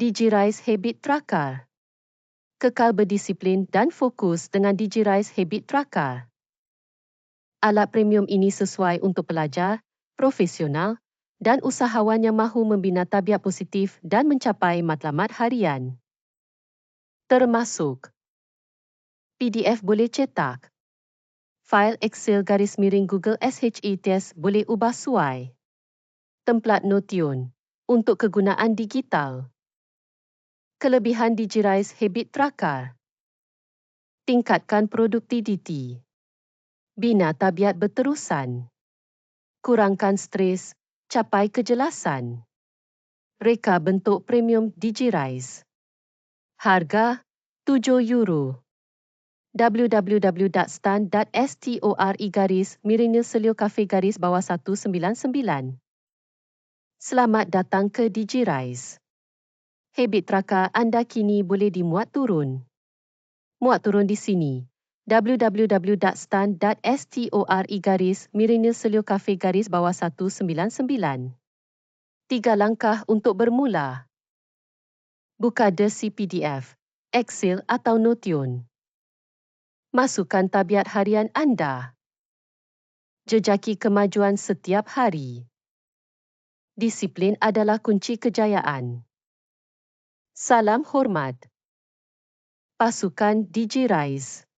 DigiRise Habit Tracker. Kekal berdisiplin dan fokus dengan DigiRise Habit Tracker. Alat premium ini sesuai untuk pelajar, profesional dan usahawan yang mahu membina tabiat positif dan mencapai matlamat harian. Termasuk PDF boleh cetak. Fail Excel garis miring Google SHE test boleh ubah suai. Templat Notion untuk kegunaan digital. Kelebihan DigiRise Habit Tracker. Tingkatkan produktiviti. Bina tabiat berterusan. Kurangkan stres, capai kejelasan. Reka bentuk premium DigiRise. Harga 7 euro. www.stan.store garis miringnya selio kafe garis bawah 199. Selamat datang ke DigiRise habit tracker anda kini boleh dimuat turun. Muat turun di sini www.stan.store garis mirinil selio kafe garis bawah 199. Tiga langkah untuk bermula. Buka desi PDF, Excel atau Notion. Masukkan tabiat harian anda. Jejaki kemajuan setiap hari. Disiplin adalah kunci kejayaan. Salam hormat. Pasukan DigiRise